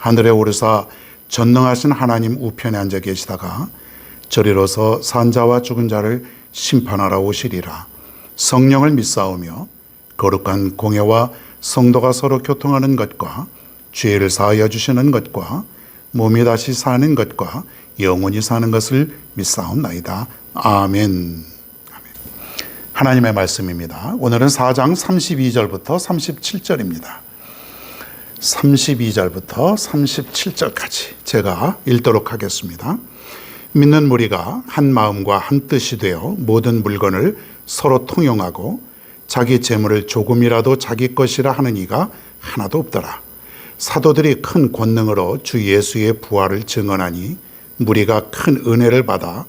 하늘에 오르사 전능하신 하나님 우편에 앉아 계시다가 저리로서 산자와 죽은 자를 심판하러 오시리라 성령을 믿사오며 거룩한 공예와 성도가 서로 교통하는 것과 죄를 사하여 주시는 것과 몸이 다시 사는 것과 영원히 사는 것을 믿사옵나이다. 아멘. 하나님의 말씀입니다. 오늘은 4장 32절부터 37절입니다. 32절부터 37절까지 제가 읽도록 하겠습니다. 믿는 무리가 한 마음과 한 뜻이 되어 모든 물건을 서로 통용하고 자기 재물을 조금이라도 자기 것이라 하는 이가 하나도 없더라. 사도들이 큰 권능으로 주 예수의 부활을 증언하니 무리가 큰 은혜를 받아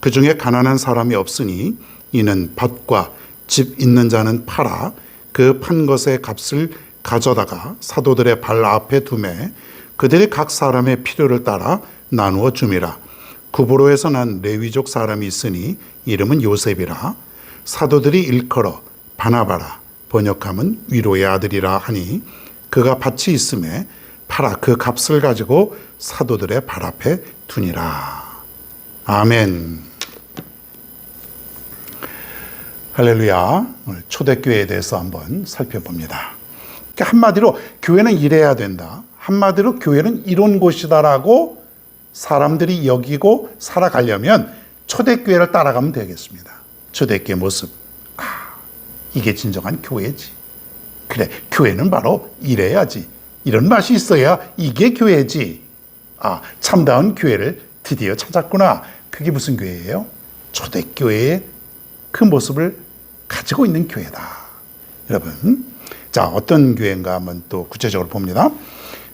그 중에 가난한 사람이 없으니 이는 밭과 집 있는 자는 팔아 그 판 것의 값을 가져다가 사도들의 발 앞에 두매 그들이 각 사람의 필요를 따라 나누어 줌이라 구브로에서 난 레위족 사람이 있으니 이름은 요셉이라 사도들이 일컬어 바나바라 번역하면 위로의 아들이라 하니 그가 밭이 있음에 팔아 그 값을 가지고 사도들의 발 앞에 두니라 아멘. 할렐루야. 오늘 초대교회에 대해서 한번 살펴봅니다. 그러니까 한마디로 교회는 이래야 된다. 한마디로 교회는 이런 곳이다라고 사람들이 여기고 살아가려면 초대교회를 따라가면 되겠습니다. 초대교회 모습. 아, 이게 진정한 교회지. 그래, 교회는 바로 이래야지. 이런 맛이 있어야 이게 교회지. 아, 참다운 교회를 드디어 찾았구나. 그게 무슨 교회예요? 초대교회의 그 모습을 가지고 있는 교회다. 여러분, 자, 어떤 교회인가 한번 또 구체적으로 봅니다.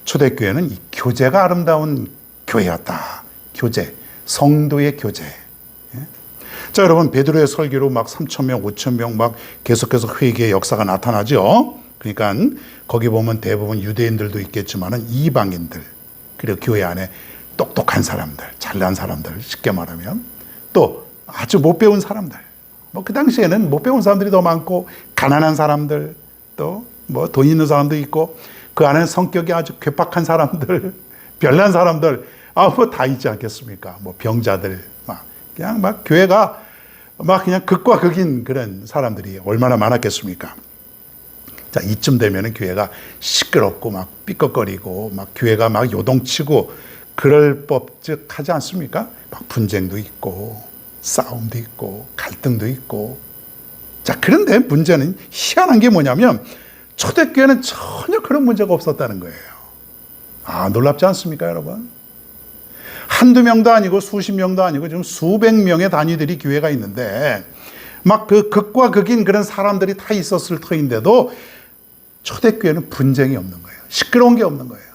초대교회는 이 교제가 아름다운 교회였다. 교제, 성도의 교제. 예? 자, 여러분, 베드로의 설교로 막 3,000명, 5,000명 막 계속해서 회개의 역사가 나타나죠. 그러니까 거기 보면 대부분 유대인들도 있겠지만은 이방인들, 그리고 교회 안에 똑똑한 사람들, 잘난 사람들, 쉽게 말하면 또 아주 못 배운 사람들. 뭐 그 당시에는 못 배운 사람들이 더 많고 가난한 사람들 또 뭐 돈 있는 사람도 있고 그 안에 성격이 아주 괴팍한 사람들, 별난 사람들 아 뭐 다 있지 않겠습니까? 뭐 병자들 막 그냥 막 교회가 막 그냥 극과 극인 그런 사람들이 얼마나 많았겠습니까? 자, 이쯤 되면은 교회가 시끄럽고 막 삐걱거리고 막 교회가 막 요동치고 그럴 법즉 하지 않습니까? 막 분쟁도 있고 싸움도 있고 갈등도 있고 자 그런데 문제는 희한한 게 뭐냐면 초대교회는 전혀 그런 문제가 없었다는 거예요. 아 놀랍지 않습니까, 여러분? 한두 명도 아니고 수십 명도 아니고 지금 수백 명의 단위들이 교회가 있는데 막 그 극과 극인 그런 사람들이 다 있었을 터인데도 초대교회는 분쟁이 없는 거예요. 시끄러운 게 없는 거예요.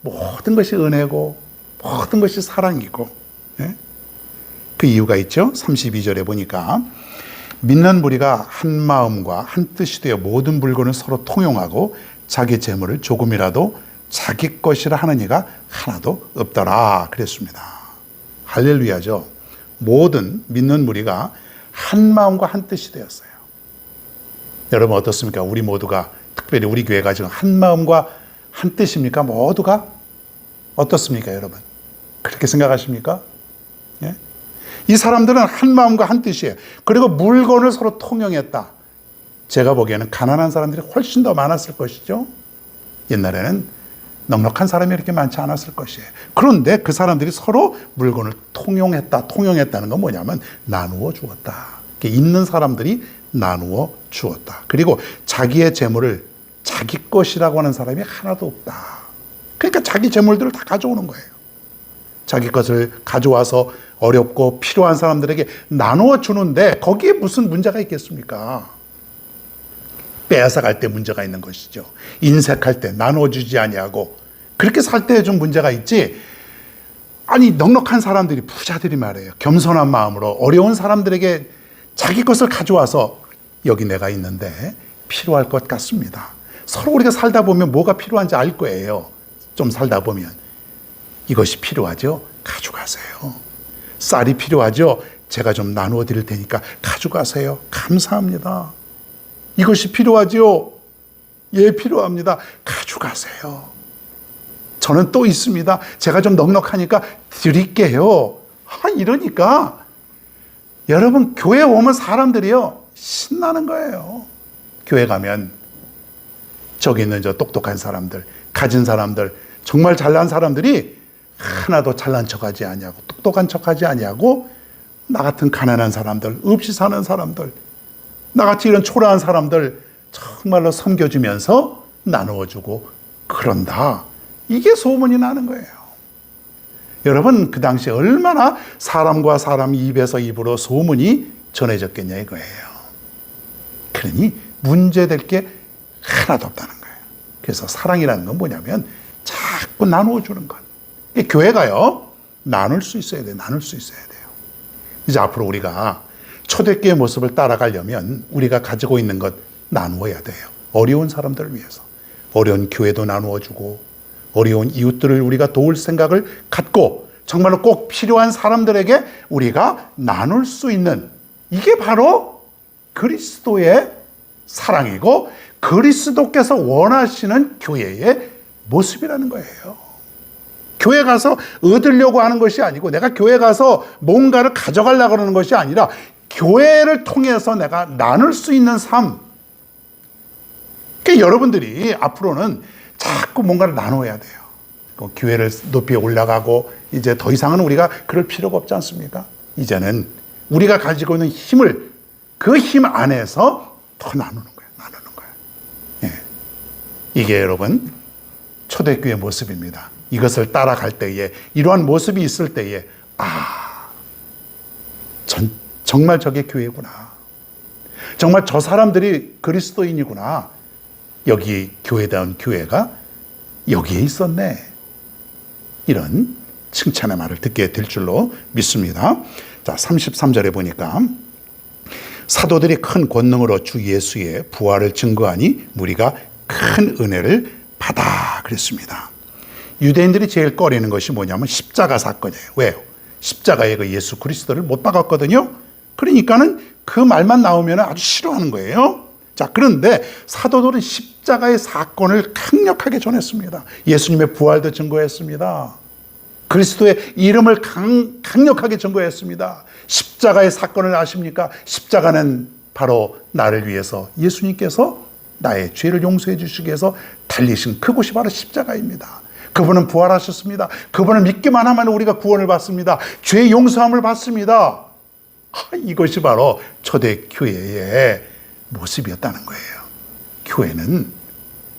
모든 것이 은혜고 모든 것이 사랑이고 예? 그 이유가 있죠. 32절에 보니까 믿는 무리가 한 마음과 한 뜻이 되어 모든 물건을 서로 통용하고 자기 재물을 조금이라도 자기 것이라 하는 이가 하나도 없더라 그랬습니다. 할렐루야죠. 모든 믿는 무리가 한 마음과 한 뜻이 되었어요. 여러분 어떻습니까? 우리 모두가 특별히 우리 교회가 지금 한 마음과 한 뜻입니까? 모두가 어떻습니까, 여러분? 그렇게 생각하십니까? 예? 이 사람들은 한 마음과 한 뜻이에요. 그리고 물건을 서로 통용했다. 제가 보기에는 가난한 사람들이 훨씬 더 많았을 것이죠. 옛날에는 넉넉한 사람이 이렇게 많지 않았을 것이에요. 그런데 그 사람들이 서로 물건을 통용했다. 통용했다는 건 뭐냐면 나누어 주었다. 있는 사람들이 나누어 주었다. 그리고 자기의 재물을 자기 것이라고 하는 사람이 하나도 없다. 그러니까 자기 재물들을 다 가져오는 거예요. 자기 것을 가져와서 어렵고 필요한 사람들에게 나누어 주는데 거기에 무슨 문제가 있겠습니까? 빼앗아 갈 때 문제가 있는 것이죠. 인색할 때 나누어 주지 아니하고 그렇게 살 때 좀 문제가 있지. 아니 넉넉한 사람들이 부자들이 말해요. 겸손한 마음으로 어려운 사람들에게 자기 것을 가져와서 여기 내가 있는데 필요할 것 같습니다. 서로 우리가 살다 보면 뭐가 필요한지 알 거예요. 좀 살다 보면 이것이 필요하죠. 가져가세요. 쌀이 필요하죠. 제가 좀 나누어 드릴 테니까 가져가세요. 감사합니다. 이것이 필요하죠. 예, 필요합니다. 가져가세요. 저는 또 있습니다. 제가 좀 넉넉하니까 드릴게요. 아, 이러니까 여러분 교회 오면 사람들이요 신나는 거예요. 교회 가면 저기 있는 저 똑똑한 사람들, 가진 사람들, 정말 잘난 사람들이 하나도 잘난 척하지 아니하고 똑똑한 척하지 아니하고 나 같은 가난한 사람들, 없이 사는 사람들, 나같이 이런 초라한 사람들 정말로 섬겨주면서 나누어주고 그런다. 이게 소문이 나는 거예요. 여러분 그 당시에 얼마나 사람과 사람 입에서 입으로 소문이 전해졌겠냐 이거예요. 그러니 문제될 게 하나도 없다는 거예요. 그래서 사랑이라는 건 뭐냐면 자꾸 나누어 주는 것. 이 교회가요 나눌 수 있어야 돼, 나눌 수 있어야 돼요. 이제 앞으로 우리가 초대교회 모습을 따라가려면 우리가 가지고 있는 것 나누어야 돼요. 어려운 사람들을 위해서. 어려운 교회도 나누어 주고, 어려운 이웃들을 우리가 도울 생각을 갖고, 정말로 꼭 필요한 사람들에게 우리가 나눌 수 있는, 이게 바로 그리스도의 사랑이고, 그리스도께서 원하시는 교회의 모습이라는 거예요. 교회 가서 얻으려고 하는 것이 아니고 내가 교회 가서 뭔가를 가져가려고 하는 것이 아니라 교회를 통해서 내가 나눌 수 있는 삶. 그러니까 여러분들이 앞으로는 자꾸 뭔가를 나눠야 돼요. 그 교회를 높이 올라가고 이제 더 이상은 우리가 그럴 필요가 없지 않습니까? 이제는 우리가 가지고 있는 힘을 그 힘 안에서 더 나누는 거예요. 나누는 거예요. 예. 이게 여러분 초대교회 모습입니다. 이것을 따라갈 때에 이러한 모습이 있을 때에 아, 전, 정말 저게 교회구나. 정말 저 사람들이 그리스도인이구나. 여기 교회다운 교회가 여기에 있었네. 이런 칭찬의 말을 듣게 될 줄로 믿습니다. 자, 33절에 보니까 사도들이 큰 권능으로 주 예수의 부활을 증거하니 무리가 큰 은혜를 받아 그랬습니다. 유대인들이 제일 꺼리는 것이 뭐냐면 십자가 사건이에요. 왜요? 십자가에 그 예수 그리스도를 못 박았거든요. 그러니까는 그 말만 나오면 아주 싫어하는 거예요. 자, 그런데 사도들은 십자가의 사건을 강력하게 전했습니다. 예수님의 부활도 증거했습니다. 그리스도의 이름을 강, 강력하게 증거했습니다. 십자가의 사건을 아십니까? 십자가는 바로 나를 위해서 예수님께서 나의 죄를 용서해 주시기 위해서 달리신 그곳이 바로 십자가입니다. 그분은 부활하셨습니다. 그분을 믿기만 하면 우리가 구원을 받습니다. 죄 용서함을 받습니다. 아, 이것이 바로 초대 교회의 모습이었다는 거예요. 교회는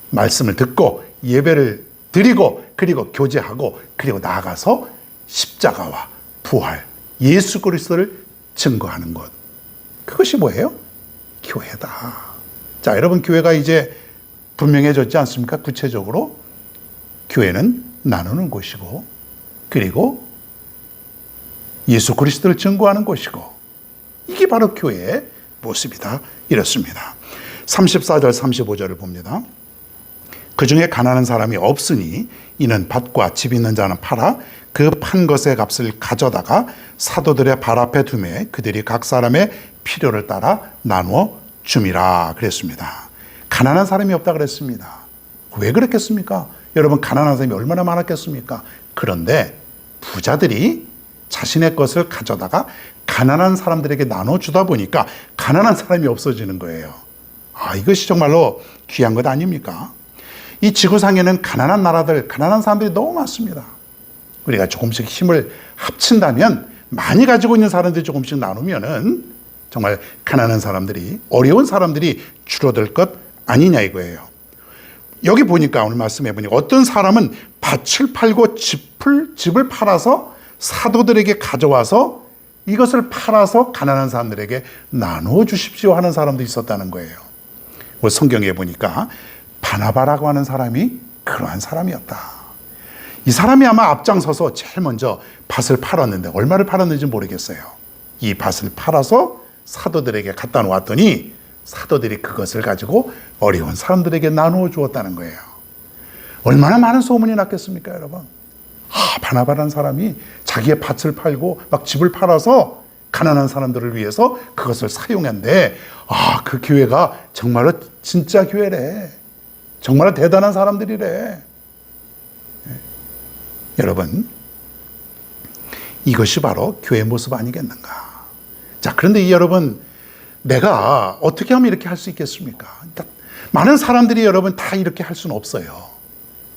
말씀을 듣고 예배를 드리고 그리고 교제하고 그리고 나아가서 십자가와 부활, 예수 그리스도를 증거하는 것. 그것이 뭐예요? 교회다. 자, 여러분 교회가 이제 분명해졌지 않습니까? 구체적으로 교회는 나누는 곳이고 그리고 예수 그리스도를 증거하는 곳이고 이게 바로 교회의 모습이다. 이렇습니다. 34절 35절을 봅니다. 그 중에 가난한 사람이 없으니 이는 밭과 집 있는 자는 팔아 그 판 것의 값을 가져다가 사도들의 발 앞에 두매 그들이 각 사람의 필요를 따라 나누어 줌이라 그랬습니다. 가난한 사람이 없다 그랬습니다. 왜 그랬겠습니까? 여러분 가난한 사람이 얼마나 많았겠습니까? 그런데 부자들이 자신의 것을 가져다가 가난한 사람들에게 나눠주다 보니까 가난한 사람이 없어지는 거예요. 아, 이것이 정말로 귀한 것 아닙니까? 이 지구상에는 가난한 나라들, 가난한 사람들이 너무 많습니다. 우리가 조금씩 힘을 합친다면 많이 가지고 있는 사람들이 조금씩 나누면은 정말 가난한 사람들이, 어려운 사람들이 줄어들 것 아니냐 이거예요. 여기 보니까 오늘 말씀해 보니까 어떤 사람은 밭을 팔고 집을, 집을 팔아서 사도들에게 가져와서 이것을 팔아서 가난한 사람들에게 나누어 주십시오 하는 사람도 있었다는 거예요. 오늘 성경에 보니까 바나바라고 하는 사람이 그러한 사람이었다. 이 사람이 아마 앞장서서 제일 먼저 밭을 팔았는데 얼마를 팔았는지 모르겠어요. 이 밭을 팔아서 사도들에게 갖다 놓았더니 사도들이 그것을 가지고 어려운 사람들에게 나누어 주었다는 거예요. 얼마나 많은 소문이 났겠습니까, 여러분? 아, 바나바라는 사람이 자기의 밭을 팔고 막 집을 팔아서 가난한 사람들을 위해서 그것을 사용한데 아, 그 교회가 정말로 진짜 교회래. 정말 대단한 사람들이래. 예. 여러분, 이것이 바로 교회 모습 아니겠는가? 자, 그런데 이 여러분, 내가 어떻게 하면 이렇게 할 수 있겠습니까? 많은 사람들이 여러분 다 이렇게 할 수는 없어요.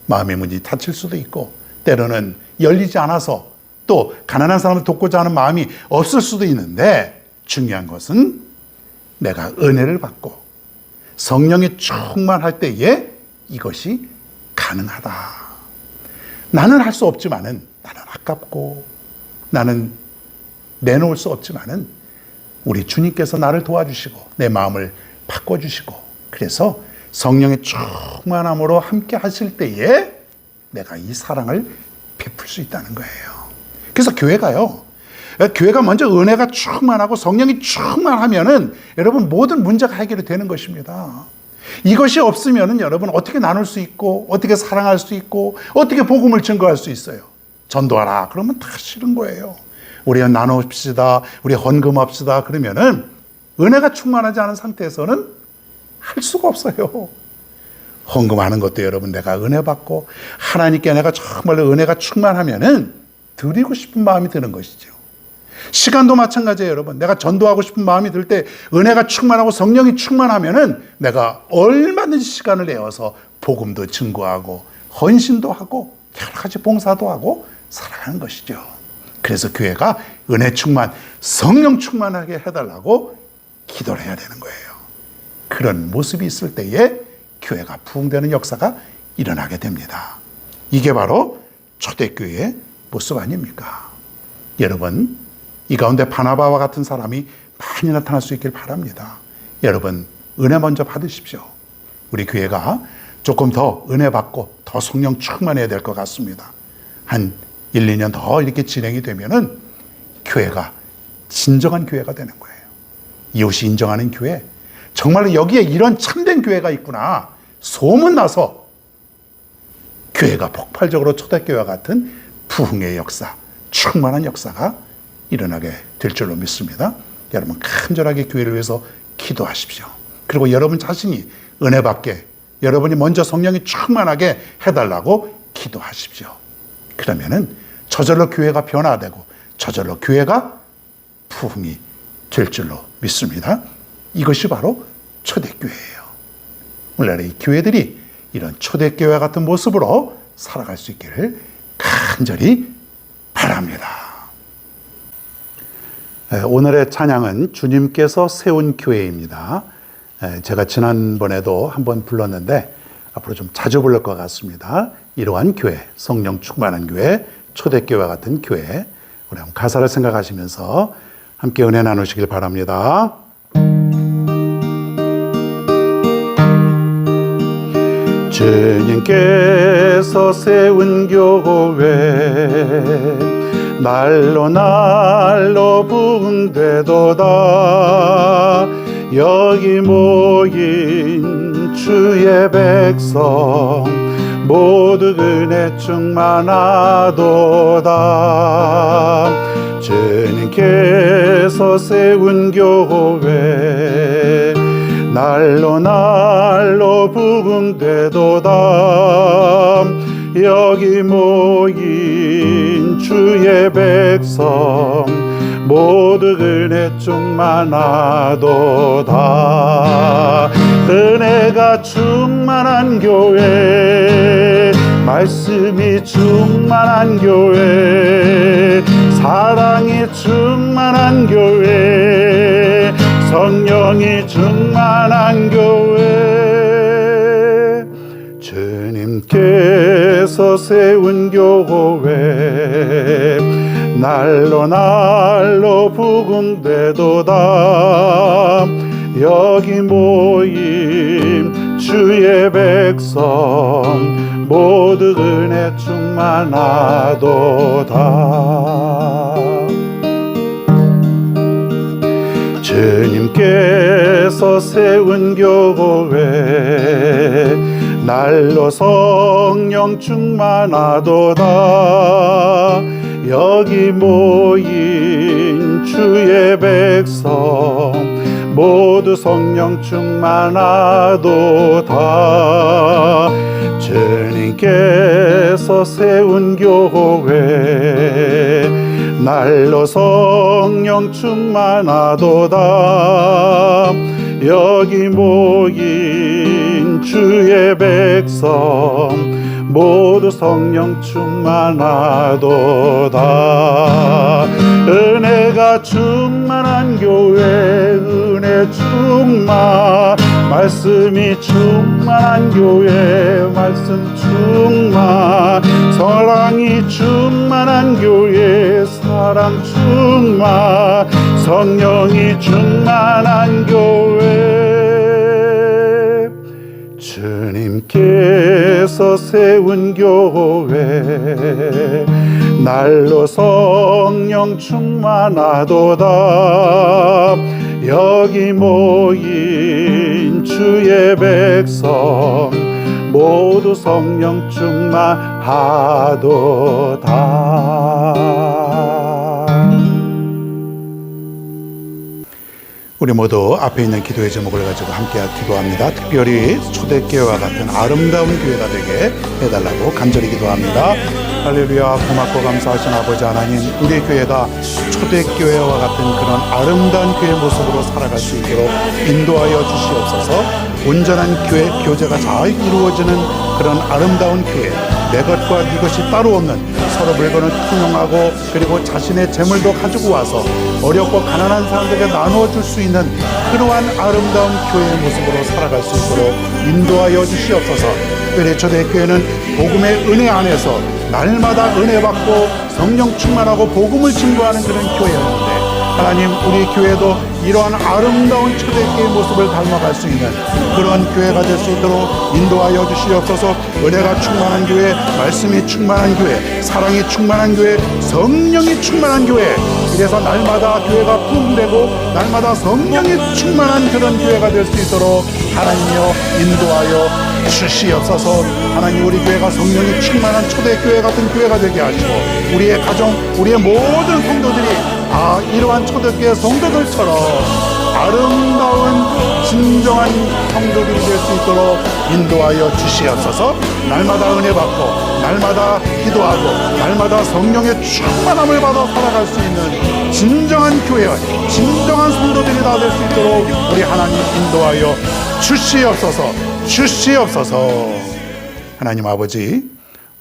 마음의 문이 닫힐 수도 있고, 때로는 열리지 않아서 또 가난한 사람을 돕고자 하는 마음이 없을 수도 있는데, 중요한 것은 내가 은혜를 받고 성령이 충만할 때에 이것이 가능하다. 나는 할 수 없지만은 나는 아깝고 나는 내놓을 수 없지만은 우리 주님께서 나를 도와주시고 내 마음을 바꿔주시고 그래서 성령의 충만함으로 함께 하실 때에 내가 이 사랑을 베풀 수 있다는 거예요. 그래서 교회가요. 교회가 먼저 은혜가 충만하고 성령이 충만하면은 여러분 모든 문제가 해결이 되는 것입니다. 이것이 없으면은 여러분 어떻게 나눌 수 있고 어떻게 사랑할 수 있고 어떻게 복음을 증거할 수 있어요? 전도하라. 그러면 다 싫은 거예요. 우리 나눕시다. 우리 헌금합시다. 그러면은 은혜가 충만하지 않은 상태에서는 할 수가 없어요. 헌금하는 것도 여러분 내가 은혜 받고 하나님께 내가 정말로 은혜가 충만하면은 드리고 싶은 마음이 드는 것이죠. 시간도 마찬가지예요, 여러분. 내가 전도하고 싶은 마음이 들 때 은혜가 충만하고 성령이 충만하면은 내가 얼마든지 시간을 내어서 복음도 증거하고 헌신도 하고 여러 가지 봉사도 하고 살아가는 것이죠. 그래서 교회가 은혜 충만, 성령 충만하게 해달라고 기도를 해야 되는 거예요. 그런 모습이 있을 때에 교회가 부흥되는 역사가 일어나게 됩니다. 이게 바로 초대교회의 모습 아닙니까? 여러분, 이 가운데 바나바와 같은 사람이 많이 나타날 수 있길 바랍니다. 여러분, 은혜 먼저 받으십시오. 우리 교회가 조금 더 은혜 받고 더 성령 충만해야 될 것 같습니다. 한 1, 2년 더 이렇게 진행이 되면은 교회가 진정한 교회가 되는 거예요. 이웃이 인정하는 교회. 정말로 여기에 이런 참된 교회가 있구나. 소문나서 교회가 폭발적으로 초대교회와 같은 부흥의 역사, 충만한 역사가 일어나게 될 줄로 믿습니다. 여러분 간절하게 교회를 위해서 기도하십시오. 그리고 여러분 자신이 은혜 받게 여러분이 먼저 성령이 충만하게 해달라고 기도하십시오. 그러면은 저절로 교회가 변화되고 저절로 교회가 부흥이 될 줄로 믿습니다. 이것이 바로 초대교회예요. 오늘날 이 교회들이 이런 초대교회 같은 모습으로 살아갈 수 있기를 간절히 바랍니다. 오늘의 찬양은 주님께서 세운 교회입니다. 제가 지난번에도 한번 불렀는데 앞으로 좀 자주 부를 것 같습니다. 이러한 교회, 성령 충만한 교회, 초대교회 같은 교회. 우리 한번 가사를 생각하시면서 함께 은혜 나누시길 바랍니다. 주님께서 세운 교회 날로 날로 부흥되도다 여기 모인 주의 백성 모두 은혜 충만하도다. 주님께서 세운 교회 날로 날로 부흥되도다. 여기 모인 주의 백성 모두 은혜 충만하도다 은혜가 충만한 교회 말씀이 충만한 교회 사랑이 충만한 교회 성령이 충만한 교회. 주님께서 세운 교회 날로 날로 부흥되도다. 여기 모임 주의 백성 모두 은혜 충만하도다. 주님께서 세운 교회 날로 성령 충만하도다. 여기 모인 주의 백성 모두 성령 충만하도다. 주님께서 세운 교회 날로 성령 충만하도다. 여기 모인 주의 백성 모두 성령 충만하도다. 은혜가 충만한 교회 은혜 충만 말씀이 충만한 교회 말씀 충만 사랑이 충만한 교회 사랑 충만 성령이 충만한 교회 주님께서 세운 교회 날로 성령 충만하도다. 여기 모인 주의 백성 모두 성령 충만하도다 우리 모두 앞에 있는 기도의 제목을 가지고 함께 기도합니다. 특별히 초대교회와 같은 아름다운 교회가 되게 해달라고 간절히 기도합니다. 할렐루야 고맙고 감사하신 아버지 하나님 우리 교회가 초대교회와 같은 그런 아름다운 교회 모습으로 살아갈 수 있도록 인도하여 주시옵소서 온전한 교회 교제가 잘 이루어지는 그런 아름다운 교회 내 것과 네 것이 따로 없는 서로 물건을 통용하고 그리고 자신의 재물도 가지고 와서 어렵고 가난한 사람들에게 나누어 줄 수 있는 그러한 아름다운 교회의 모습으로 살아갈 수 있도록 인도하여 주시옵소서. 특별히 초대교회는 복음의 은혜 안에서 날마다 은혜 받고 성령 충만하고 복음을 증거하는 그런 교회였는데 하나님 우리 교회도 이러한 아름다운 초대교회의 모습을 닮아갈 수 있는 그런 교회가 될 수 있도록 인도하여 주시옵소서. 은혜가 충만한 교회 말씀이 충만한 교회 사랑이 충만한 교회 성령이 충만한 교회. 이래서 날마다 교회가 부흥되고 날마다 성령이 충만한 그런 교회가 될 수 있도록 하나님이여 인도하여 주시옵소서. 하나님 우리 교회가 성령이 충만한 초대교회 같은 교회가 되게 하시고 우리의 가정 우리의 모든 성도들이 아 이러한 초대교회 성도들처럼 아름다운 진정한 성도들이 될 수 있도록 인도하여 주시옵소서. 날마다 은혜 받고 날마다 기도하고 날마다 성령의 충만함을 받아 살아갈 수 있는 진정한 교회와 진정한 성도들이 다 될 수 있도록 우리 하나님 인도하여 주시옵소서 주시옵소서. 하나님 아버지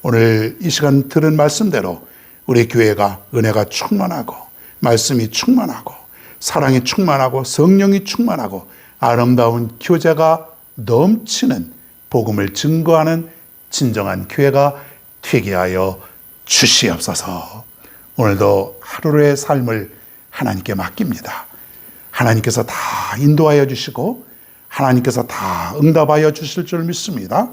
오늘 이 시간 들은 말씀대로 우리 교회가 은혜가 충만하고 말씀이 충만하고 사랑이 충만하고 성령이 충만하고 아름다운 교제가 넘치는 복음을 증거하는 진정한 교회가 되게 하여 주시옵소서. 오늘도 하루의 삶을 하나님께 맡깁니다. 하나님께서 다 인도하여 주시고 하나님께서 다 응답하여 주실 줄 믿습니다.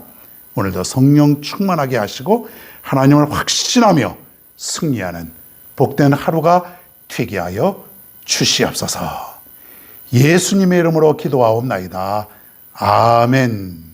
오늘도 성령 충만하게 하시고 하나님을 확신하며 승리하는 복된 하루가 되게 하여 주시옵소서. 예수님의 이름으로 기도하옵나이다. 아멘.